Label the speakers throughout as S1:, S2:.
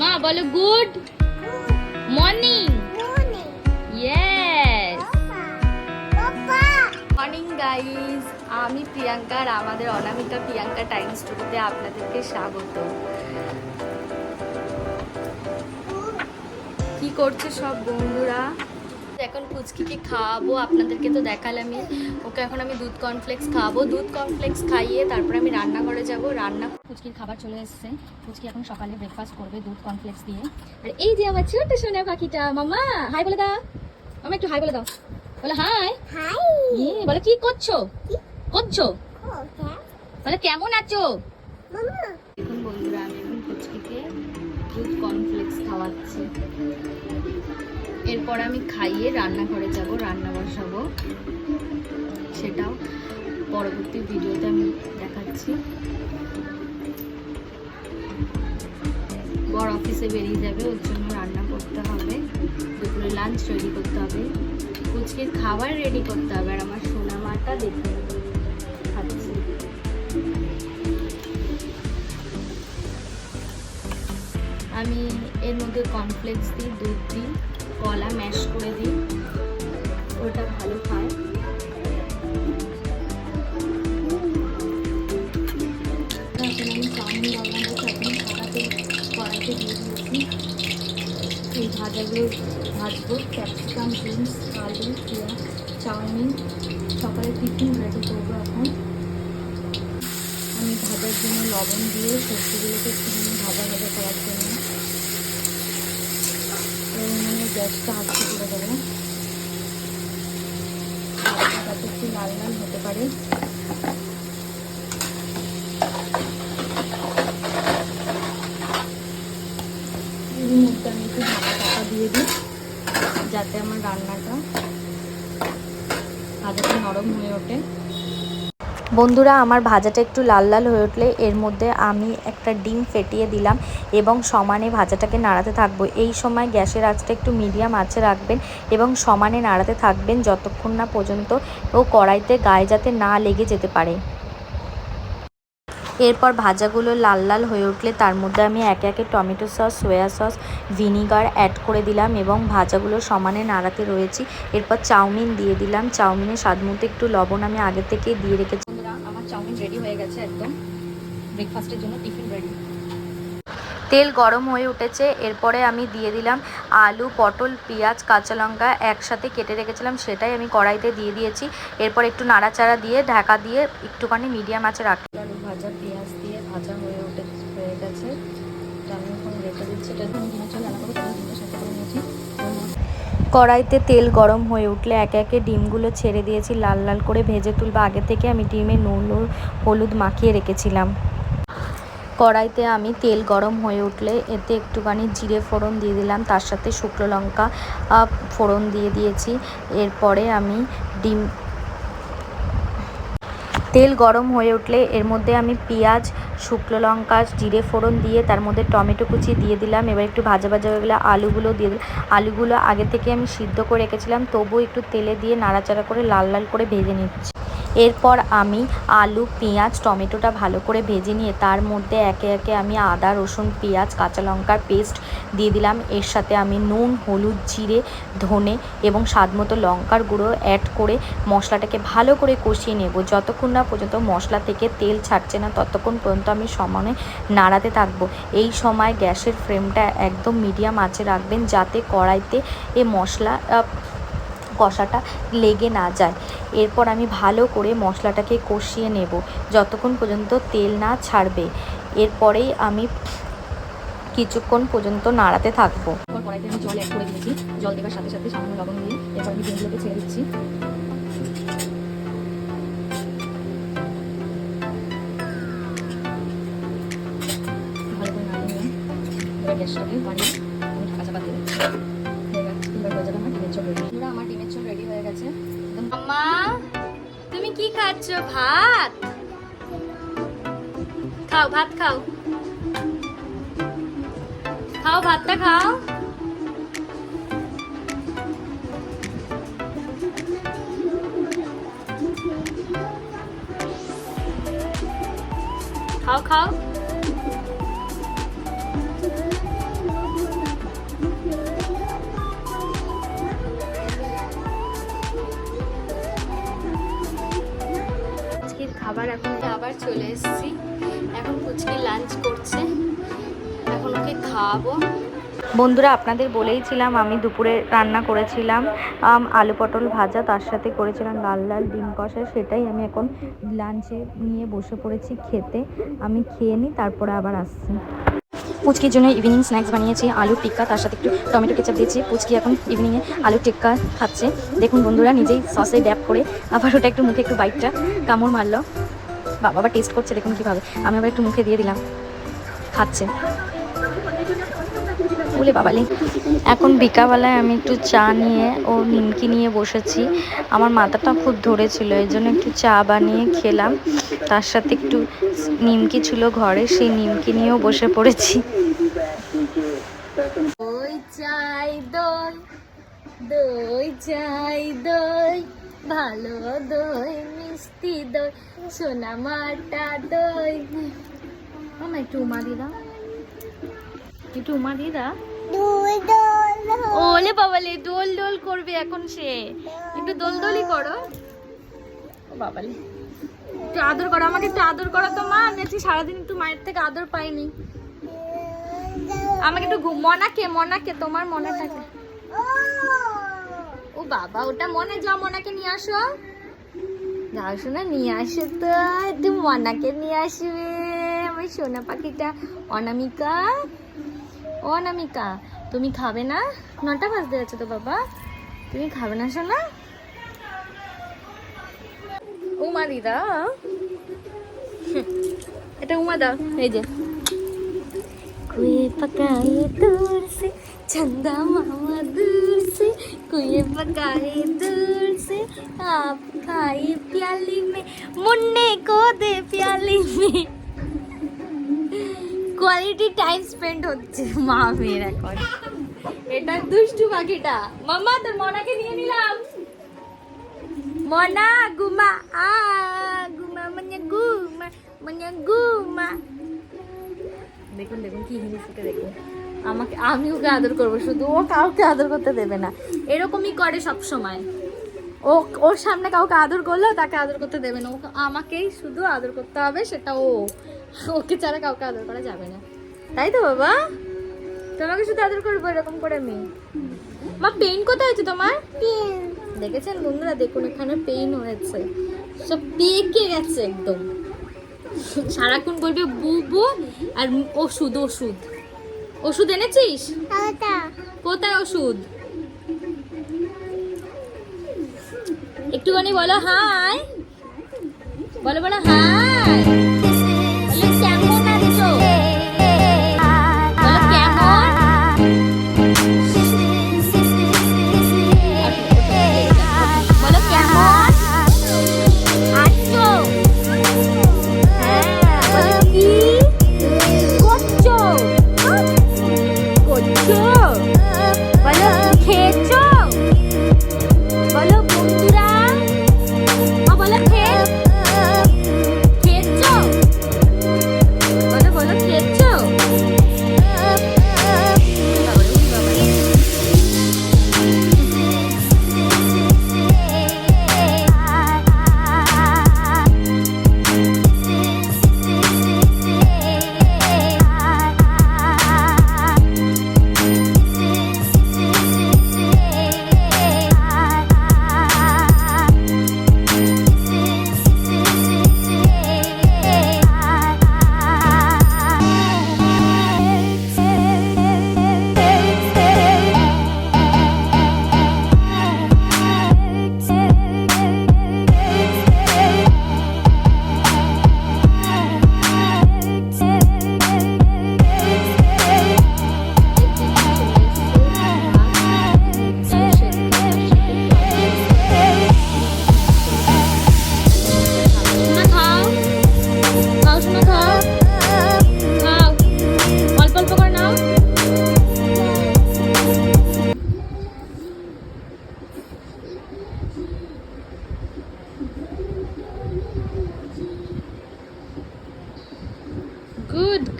S1: মা, বলো good morning morning guys আমি প্রিয়াঙ্কা আর আমাদের অনামিকা প্রিয়াঙ্কা টাইম স্টুডিওতে আপনাদেরকে স্বাগত। কি করছে সব বন্ধুরা? এখন পুচকিকে খাওয়াবো আপনাদেরকে তো দেখালামই ওকে এখন আমি দুধ কর্নফ্লেক্স খাওয়াবো। দুধ কর্নফ্লেক্স খাইয়ে তারপরে আমি রান্নাঘরে যাব। রান্না পুচকির খাবার চলে এসেছে। পুচকি এখন সকালে ব্রেকফাস্ট করবে দুধ কর্নফ্লেক্স দিয়ে। আর এই যে আমার ছোট সোনা পাখিটা মামা হাই বলে দাও। মামা একটু হাই বলে দাও। বলে হাই ইয়ে, বলে কি করছ? করছ? বলে কেমন আছো? দেখুন বন্ধুরা আমি এখন পুচকিকে দুধ কর্নফ্লেক্স খাওয়াচ্ছি। এরপর আমি খাইয়ে রান্নাঘরে যাব, রান্না বসাবো। সেটাও পরবর্তী ভিডিওতে আমি দেখাচ্ছি। বড় অফিসে বেরিয়ে যাবে, ওর জন্য রান্না করতে হবে। দুপুরে লাঞ্চ রেডি করতে হবে। কুচকির খাবার রেডি করতে হবে আর আমার সোনা মাটা দেখে খাচ্ছি আমি এর মধ্যে কমপ্লেক্স দিই দুধ দিই। কলা ম্যাশ করে দিই। ওটা ভালো খায় এই ভাজাগুলো ভাজবো। ক্যাপসিকাম, বিনস, আলু, পেঁয়াজ, চাউমিন, সকালে টিফিন রেডি করব এখন। আমি ভাজার জন্য লবণ দিয়ে সবজিগুলোকে একটুখানি ভাজা ভাজা করার জন্য গ্যাসটা আটকে করে দেবো যাতে একটু লাল লাল হতে পারে। আমি একটু টাকা দিয়ে যাতে আমার রান্নাটা ভাজাটা নরম হয়ে ওঠে।
S2: বন্ধুরা, আমার ভাজাটা একটু লাল লাল হয়ে উঠলে এর মধ্যে আমি একটা ডিম ফেটিয়ে দিলাম এবং সমানে ভাজাটাকে নাড়াতে থাকব। এই সময় গ্যাসের আঁচটা একটু মিডিয়াম আঁচে রাখবেন এবং সমানে নাড়াতে থাকবেন যতক্ষণ না পর্যন্ত ও কড়াইতে গায়ে যাতে না লেগে যেতে পারে। এরপর ভাজাগুলো লাল লাল হয়ে উঠলে তার মধ্যে আমি একে একে tomato sauce, soya sauce, vinegar add করে দিলাম এবং ভাজাগুলো সমানে নাড়াতে রয়েছি। এরপর চাউমিন দিয়ে দিলাম। চাউমিনের স্বাদ মতো একটু লবণ আমি আগে থেকেই দিয়ে রেখেছি।
S1: চাউমিন রেডি হয়ে গেছে একদম ব্রেকফাস্টের জন্য টিফিন রেডি
S2: তেল গরম হয়ে উঠেছে এরপরে আমি দিয়ে দিলাম আলু পটল পেঁয়াজ কাঁচা লঙ্কা একসাথে কেটে রেখেছিলাম সেটাই আমি কড়াইতে দিয়ে দিয়েছি। এরপর একটু নাড়াচাড়া দিয়ে ঢাকা দিয়ে একটুখানি মিডিয়াম আঁচে রাখ
S1: আলু ভাজা পেঁয়াজ দিয়ে ভাজা হয়ে উঠে হয়ে গেছে। আমি এখন রেখে দিচ্ছি এটা চল সাথে করে নিয়েছি।
S2: কড়াইতে তেল গরম হয়ে উঠলে একে একে ডিমগুলো ছেড়ে দিয়েছি, লাল লাল করে ভেজে তুলবো। আগে থেকে আমি ডিমে নুন হলুদ মাখিয়ে রেখেছিলাম। কড়াইতে আমি তেল গরম হয়ে উঠলে এতে একটুখানি জিরে ফোড়ন দিয়ে দিলাম, তার সাথে শুকনো লঙ্কা ফোড়ন দিয়ে দিয়েছি। এরপরে আমি ডিম তেল গরম হয়ে উঠলে এর মধ্যে আমি পেঁয়াজ, শুকনো লঙ্কা, জিরে ফোড়ন দিয়ে তার মধ্যে টমেটো কুচি দিয়ে দিলাম। এবার একটু ভাজা ভাজা হয়ে গেলে আলুগুলো দিয়ে আলুগুলো আগে থেকে আমি সিদ্ধ করে রেখেছিলাম, তবুও একটু তেলে দিয়ে নাড়াচাড়া করে লাল লাল করে ভেজে নিচ্ছি। এরপর আমি আলু, পেঁয়াজ, টমেটোটা ভালো করে ভেজে নিয়ে তার মধ্যে একে একে আমি আদা, রসুন, পেঁয়াজ, কাঁচা লঙ্কার পেস্ট দিয়ে দিলাম। এর সাথে আমি নুন, হলুদ, জিরে, ধনে এবং স্বাদ মতো লঙ্কার গুঁড়ো অ্যাড করে মশলাটাকে ভালো করে কষিয়ে নেব। যতক্ষণ না পর্যন্ত মশলা থেকে তেল ছাড়ছে না, ততক্ষণ পর্যন্ত আমি সমানে নাড়াতে থাকব। এই সময় গ্যাসের ফ্লেমটা একদম মিডিয়াম আঁচে রাখবেন যাতে কড়াইতে এ মশলা কষাটা লেগে না যায়। এরপর আমি ভালো করে মশলাটাকে কষিয়ে নেব। যতক্ষণ পর্যন্ত তেল না ছাড়বে এরপরেই আমি কিছুক্ষণ পর্যন্ত নাড়াতে থাকব।
S1: গ্যাসটাকে আমি ঢাকা চাপা দিয়ে আমার ডিমের বন্ধুরা, আমার গেছে মাম্মা তুমি কি খাচ্ছ? ভাত? খাও ভাত খাও। খাও ভাতটা খাও। খাও খাও। এসেছি। এখন লাঞ্চ করছে। এখন ওকে খাওয়াবো।
S2: বন্ধুরা, আপনাদের বলেইছিলাম আমি দুপুরে রান্না করেছিলাম আলু পটল ভাজা, তার সাথে করেছিলাম লাল লাল ডিম কষা, সেটাই আমি এখন লাঞ্চে নিয়ে বসে পড়েছি খেতে। আমি খেয়ে নিই, তারপরে আবার আসছি। পুচকির জন্য ইভিনিং স্ন্যাক্স বানিয়েছি আলুর টিক্কা, তার সাথে একটু টমেটো কেচাপ দিয়েছি। পুচকি এখন ইভিনিংয়ে আলুর টিক্কা খাচ্ছে। দেখুন বন্ধুরা, নিজেই সসে ড্যাপ করে, আবার ওটা একটু মুখে একটু বাইকটা কামড় মারলো। বাবা টেস্ট করছে, দেখুন কীভাবে। আমি আবার একটু মুখে দিয়ে দিলাম। খাচ্ছে। বলে বাবালে এখন বিকাবেলায় আমি একটু চা নিয়ে ও নিমকি নিয়ে বসেছি। আমার মাথাটা খুব ধরেছিল, এই জন্য একটু চা বানিয়ে খেলাম। তার সাথে একটু নিমকি ছিল ঘরে, সেই নিমকি নিয়েও বসে পড়েছি।
S1: দই চাই, দই দই চাই, দই। ভালো দই মিষ্টি দই সোনা মাটা দই। মামা একটু উমা দি দাও একটু উমা দি দাও ওলে বাবালে দোল দোল করবে এখন সে। একটু দোল দোলই করো। ও বাবালে একটু আদর করো আমাকে একটু আদর করো তো মা। আমি আজকে সারাদিন একটু মায়ের থেকে আদর পাইনি। আমাকে একটু মনাকে মনাকে তোমার মনাটাকে ও বাবা, ওটা মনে যা মনাকে নিয়ে আসো। যাও শোনা নিয়ে আসো তো। একটু মনাকে নিয়ে আসবে। আমার সোনা পাখিটা অনামিকা। অনামিকা, তুমি খাবে না? নটা বাজতে আছো তো বাবা। তুমি খাবে না শোনা উমা দিদা। এটা উমা দাও, এই যে। चंदा मामा दूर से कुए पकाए दूर से आप खाए प्याली में मुन्ने को दे प्याली में কোয়ালিটি টাইম স্পেন্ড হচ্ছে মা মেয়ের এখন এটা দুষ্টু পাখিটা মামা তোর মনাকে নিয়ে নিলাম মনা গুমা আ গুমা মানে গুমা মানে গুমা দেখুন দেখুন কি হিন্দি ফুটে দেখুন আমাকে আমি ওকে আদর করব শুধু ও কাউকে আদর করতে দেবে না। এরকমই করে সব সময় ও ওর সামনে কাউকে আদর করলেও তাকে আদর করতে দেবে না। ওকে আমাকেই শুধু আদর করতে হবে সেটা ও। ওকে ছাড়া কাউকে আদর করা যাবে না। তাই তো বাবা? তোমাকে শুধু আদর করব এরকম করে মেয়ে। মা পেইন কোথায় হয়েছে তোমার? দেখেছেন বন্ধুরা দেখুন এখানে পেইন হয়েছে। সব পেকে গেছে একদম। সারাক্ষণ বলবে বুবু আর ওষুধ ওষুধ। ওষুধ এনেছিস? কোথায় ওষুধ? একটুখানি বলো হাই। বলো বলো hi.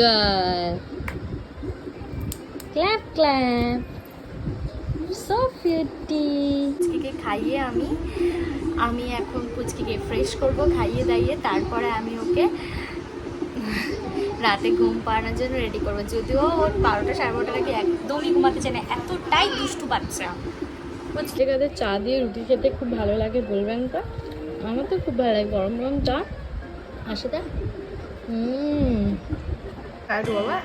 S1: Girl clap clap so beauty আজকে খাইয়ে আমি আমি এখন পুচকিকে ফ্রেশ করব খাইয়ে দাইয়ে তারপরে আমি ওকে রাতে ঘুম পাড়ানোর জন্য রেডি করব। যদিও ওর বারোটা সাড়ে বারোটার আগে একদমই ঘুমাতে চায় না এতটাই দুষ্টু বাচ্চা।
S3: পুচকিকাদের চা দিয়ে রুটি খেতে খুব ভালো লাগে বলবেন তো? আমার তো খুব ভালো লাগে গরম গরম চা। আর সাথে হুম। আর বাবা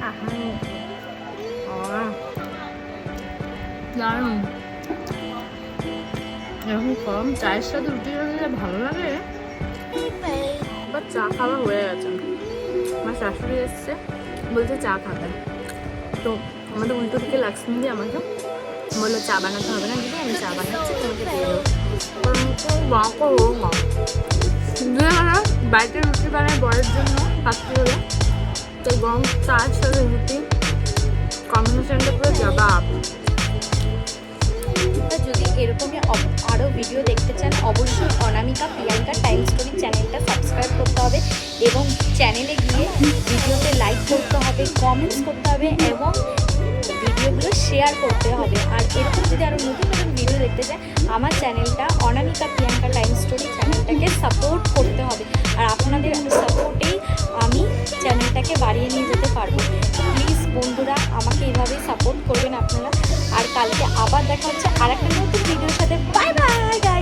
S3: দারুণ। এরকম গরম চায়ের সাথে রুটি খেতে ভালো লাগে? এবার চা খাওয়া হয়ে গেছে। আমার শাশুড়ি এসছে বলছে চা খাবে। তো আমাদের উল্টো দিকে লক্ষ্মী দিয়ে আমাকে বলল চা বানাতে হবে না দিদি আমি চা বানাচ্ছি তোমাকে দিয়ে দেবো। দিয়ে বাড়িতে রুটি বানাই বরের জন্য পাত্রী হলে তো গরম চার সাথে রুটি কম্বিনেশনটা পুরো জবাব
S1: যদি এরকমই আরও ভিডিও দেখতে চান, অবশ্যই অনামিকা প্রিয়াঙ্কা টাইম স্টোরি চ্যানেলটা সাবস্ক্রাইব করতে হবে এবং চ্যানেলে গিয়ে ভিডিওতে লাইক করতে হবে কমেন্টস করতে হবে এবং ভিডিওগুলো শেয়ার করতে হবে। আর এরকম যদি আরও নতুন নতুন ভিডিও দেখতে চান, আমার চ্যানেলটা অনামিকা প্রিয়াঙ্কা টাইম স্টোরি চ্যানেলটাকে সাপোর্ট করতে হবে। আর আপনাদের সাপোর্টেই আমি চ্যানেলটাকে বাড়িয়ে নিয়ে যেতে পারব। প্লিজ বন্ধুরা, আমাকে এইভাবে সাপোর্ট করবেন আপনারা। আর কালকে আবার দেখা হচ্ছে আর একটা নতুন ভিডিওর সাথে। Bye bye